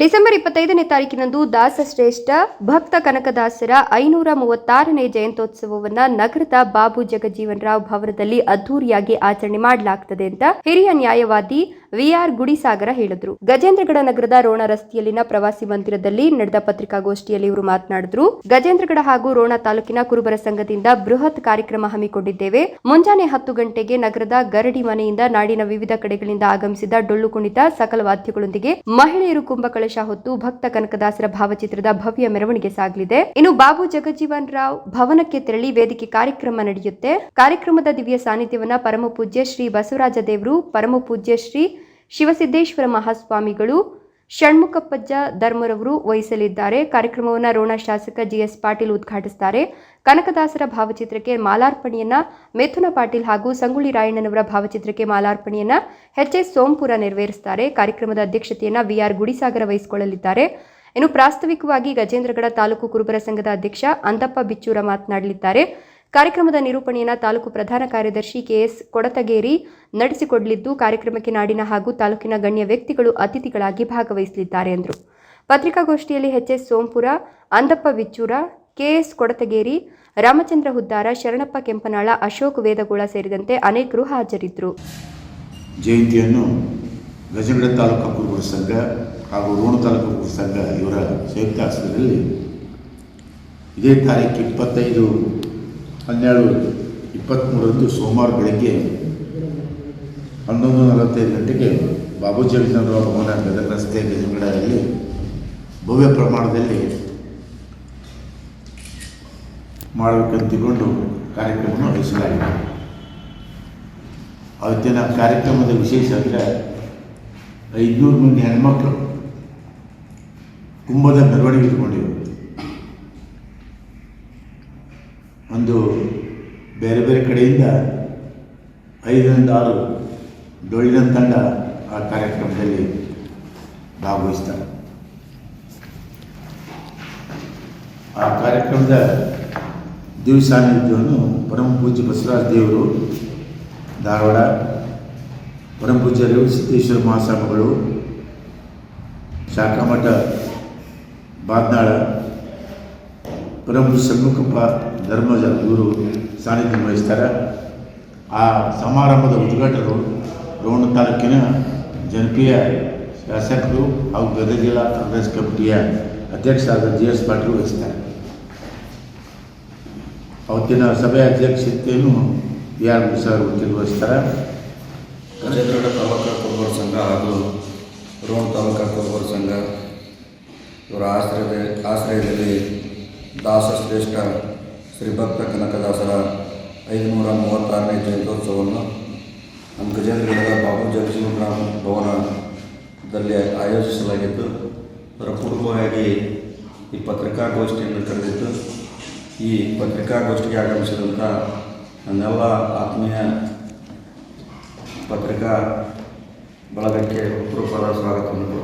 December ಇಪ್ಪತ್ತೈದನೇ ತಾರೀಕಿನಂದು ದಾಸಶ್ರೇಷ್ಠ ಭಕ್ತ ಕನಕದಾಸರ ಐನೂರ ಮೂವತ್ತಾರನೇ ಜಯಂತ್ಯೋತ್ಸವವನ್ನ ನಗರದ ಬಾಬು ಜಗಜೀವನ್ ರಾವ್ ಭವನದಲ್ಲಿ ಅದ್ದೂರಿಯಾಗಿ ಆಚರಣೆ ಮಾಡಲಾಗ್ತದೆ ಅಂತ ಹಿರಿಯ ನ್ಯಾಯವಾದಿ ವಿಆರ್ ಗುಡಿಸಾಗರ ಹೇಳಿದ್ರು. ಗಜೇಂದ್ರಗಡ ನಗರದ ರೋಣ ರಸ್ತೆಯಲ್ಲಿನ ಪ್ರವಾಸಿ ಮಂದಿರದಲ್ಲಿ ನಡೆದ ಪತ್ರಿಕಾಗೋಷ್ಠಿಯಲ್ಲಿ ಇವರು ಮಾತನಾಡಿದ್ರು. ಗಜೇಂದ್ರಗಡ ಹಾಗೂ ರೋಣ ತಾಲೂಕಿನ ಕುರುಬರ ಸಂಘದಿಂದ ಬೃಹತ್ ಕಾರ್ಯಕ್ರಮ ಹಮ್ಮಿಕೊಂಡಿದ್ದೇವೆ. ಮುಂಜಾನೆ ಹತ್ತು ಗಂಟೆಗೆ ನಗರದ ಗರಡಿ ಮನೆಯಿಂದ ನಾಡಿನ ವಿವಿಧ ಕಡೆಗಳಿಂದ ಆಗಮಿಸಿದ ಡೊಳ್ಳು ಕುಣಿತ ಸಕಲ ವಾದ್ಯಗಳೊಂದಿಗೆ ಮಹಿಳೆಯರು ಕುಂಭಕಳಶ ಹೊತ್ತು ಭಕ್ತ ಕನಕದಾಸರ ಭಾವಚಿತ್ರದ ಭವ್ಯ ಮೆರವಣಿಗೆ ಸಾಗಲಿದೆ. ಇನ್ನು ಬಾಬು ಜಗಜೀವನ್ ರಾವ್ ಭವನಕ್ಕೆ ತೆರಳಿ ವೇದಿಕೆ ಕಾರ್ಯಕ್ರಮ ನಡೆಯುತ್ತೆ. ಕಾರ್ಯಕ್ರಮದ ದಿವ್ಯ ಸಾನ್ನಿಧ್ಯವನ್ನ ಪರಮ ಪೂಜ್ಯ ಶ್ರೀ ಬಸವರಾಜ ದೇವರು ಪರಮ ಪೂಜ್ಯ ಶ್ರೀ ಶಿವಸಿದ್ದೇಶ್ವರ ಮಹಾಸ್ವಾಮಿಗಳು ಷಣ್ಮುಖಪ್ಪಜ್ಜ ಧರ್ಮರವರು ವಹಿಸಲಿದ್ದಾರೆ. ಕಾರ್ಯಕ್ರಮವನ್ನು ರೋಣ ಶಾಸಕ ಜಿಎಸ್ ಪಾಟೀಲ್ ಉದ್ಘಾಟಿಸುತ್ತಾರೆ ಕನಕದಾಸರ ಭಾವಚಿತ್ರಕ್ಕೆ ಮಾಲಾರ್ಪಣೆಯನ್ನ ಮೇಥುನ ಪಾಟೀಲ್ ಹಾಗೂ ಸಂಗುಳಿ ರಾಯಣ್ಣನವರ ಭಾವಚಿತ್ರಕ್ಕೆ ಮಾಲಾರ್ಪಣೆಯನ್ನ ಎಚ್ ಎಸ್ ಸೋಂಪುರ ನೆರವೇರಿಸುತ್ತಾರೆ ಕಾರ್ಯಕ್ರಮದ ಅಧ್ಯಕ್ಷತೆಯನ್ನ ವಿಆರ್ ಗುಡಿಸಾಗರ ವಹಿಸಿಕೊಳ್ಳಲಿದ್ದಾರೆ. ಇನ್ನು ಪ್ರಾಸ್ತಾವಿಕವಾಗಿ ಗಜೇಂದ್ರಗಡ ತಾಲೂಕು ಕುರುಬರ ಸಂಘದ ಅಧ್ಯಕ್ಷ ಅಂದಪ್ಪ ಬಿಚ್ಚೂರ ಮಾತನಾಡಲಿದ್ದಾರೆ. ಕಾರ್ಯಕ್ರಮದ ನಿರೂಪಣೆಯನ್ನ ತಾಲೂಕು ಪ್ರಧಾನ ಕಾರ್ಯದರ್ಶಿ ಕೆಎಸ್ ಕೊಡತಗೇರಿ ನಡೆಸಿಕೊಡಲಿದ್ದು, ಕಾರ್ಯಕ್ರಮಕ್ಕೆ ನಾಡಿನ ಹಾಗೂ ತಾಲೂಕಿನ ಗಣ್ಯ ವ್ಯಕ್ತಿಗಳು ಅತಿಥಿಗಳಾಗಿ ಭಾಗವಹಿಸಲಿದ್ದಾರೆ ಎಂದರು. ಪತ್ರಿಕಾಗೋಷ್ಠಿಯಲ್ಲಿ ಎಚ್ಎಸ್ ಸೋಂಪುರ, ಅಂದಪ್ಪ ವಿಚ್ಚೂರ, ಕೆಎಸ್ ಕೊಡತಗೇರಿ, ರಾಮಚಂದ್ರ ಹುದ್ದಾರ, ಶರಣಪ್ಪ ಕೆಂಪನಾಳ, ಅಶೋಕ್ ವೇದಗೋಳ ಸೇರಿದಂತೆ ಅನೇಕರು ಹಾಜರಿದ್ದರು. ಜಯಂತಿಯನ್ನು ಗಜಗಡ ತಾಲೂಕು ಕುರುಬರ ಸಂಘ ಹಾಗೂ ರೋಣ ತಾಲೂಕು ಸಂಘ ಇವರ ಸಂಯುಕ್ತ ಆಶ್ರಯದಲ್ಲಿ ಇದೇ ತಾರೀಕು ಇಪ್ಪತ್ತೈದು ಹನ್ನೆರಡು ಇಪ್ಪತ್ತ್ಮೂರರಂದು ಸೋಮವಾರ ಬೆಳಗ್ಗೆ ಹನ್ನೊಂದು ನಲವತ್ತೈದು ಗಂಟೆಗೆ ಬಾಬು ಜಗನ್ನಾಥರಾವ್ ಭವನ ಗದಗ ರಸ್ತೆ ಗಜಗಡದಲ್ಲಿ ಭವ್ಯ ಪ್ರಮಾಣದಲ್ಲಿ ಮಾಡಬೇಕಂತಿಕೊಂಡು ಕಾರ್ಯಕ್ರಮವನ್ನು ವಹಿಸಲಾಗಿದೆ ಅವತ್ತಿನ ಕಾರ್ಯಕ್ರಮದ ವಿಶೇಷ ಅಂದರೆ ಐದುನೂರು ಮಂದಿ ಹೆಣ್ಮಕ್ಳು ಕುಂಭದ ಮೆರವಣಿಗೆ ಇಟ್ಕೊಂಡಿವೆ ಒಂದು ಬೇರೆ ಬೇರೆ ಕಡೆಯಿಂದ ಐದರಿಂದ ಆರು ಡೊಳ್ಳಿನ ತಂಡ ಆ ಕಾರ್ಯಕ್ರಮದಲ್ಲಿ ಭಾಗವಹಿಸ್ತಾರೆ. ಆ ಕಾರ್ಯಕ್ರಮದ ದಿವಸಾನ್ನಿಧ್ಯವನ್ನು ಪರಮ ಪೂಜ್ಯ ಬಸವರಾಜ ದೇವರು, ಧಾರವಾಡ ಪರಮ ಪೂಜ್ಯ ಸಿದ್ದೇಶ್ವರ ಮಹಾಸ್ವಾಮಿಗಳು, ಶಾಖಾಮಠ ಬಾದ್ನಾಳ ಪೂಜ್ಯ ಷಣ್ಮುಖಪ್ಪ ಧರ್ಮಜ ಇವರು ಸಾನ್ನಿಧ್ಯ ವಹಿಸ್ತಾರೆ. ಆ ಸಮಾರಂಭದ ಉದ್ಘಾಟಕರು ರೋಣ ತಾಲೂಕಿನ ಜನಪ್ರಿಯ ಶಾಸಕರು ಹಾಗೂ ಗದಗ ಜಿಲ್ಲಾ ಕಾಂಗ್ರೆಸ್ ಕಮಿಟಿಯ ಅಧ್ಯಕ್ಷರಾದ ಜಿ ಎಸ್ ಪಾಟೀಲ್ ವಹಿಸ್ತಾರೆ. ಅವತ್ತಿನ ಸಭೆ ಅಧ್ಯಕ್ಷತೆಯನ್ನು ಯಾರು ಸರ್ ನಿರ್ವಹಿಸ್ತಾರೆ ಗಜೇಂದ್ರಗಡ ತಾಲೂಕು ಕುರುಬರ ಸಂಘ ಹಾಗೂ ರೋಣ ತಾಲೂಕು ಕುರುಬರ ಸಂಘ ಇವರ ಆಶ್ರಯದ ಆಶ್ರಯದಲ್ಲಿ ದಾಸಶ್ರೇಷ್ಠ ಶ್ರೀ ಭಕ್ತ ಕನಕದಾಸರ ಐದುನೂರ ಮೂವತ್ತಾರನೇ ಜಯಂತ್ಯೋತ್ಸವವನ್ನು ನಮ್ಮ ಗಜೇಂದ್ರಗಡದ ಬಾಬು ಜಗಜೀವನರಾಮ್ ಭವನದಲ್ಲಿ ಆಯೋಜಿಸಲಾಗಿದ್ದು ಅದರ ಪೂರ್ವವಾಗಿ ಈ ಪತ್ರಿಕಾಗೋಷ್ಠಿಯನ್ನು ಕರೆದಿದ್ದು ಈ ಪತ್ರಿಕಾಗೋಷ್ಠಿಗೆ ಆಗಮಿಸಿದಂಥ ನನ್ನೆಲ್ಲ ಆತ್ಮೀಯ ಪತ್ರಿಕಾ ಬಳಗಕ್ಕೆ ಅಪರೂಪದ ಸ್ವಾಗತವನ್ನು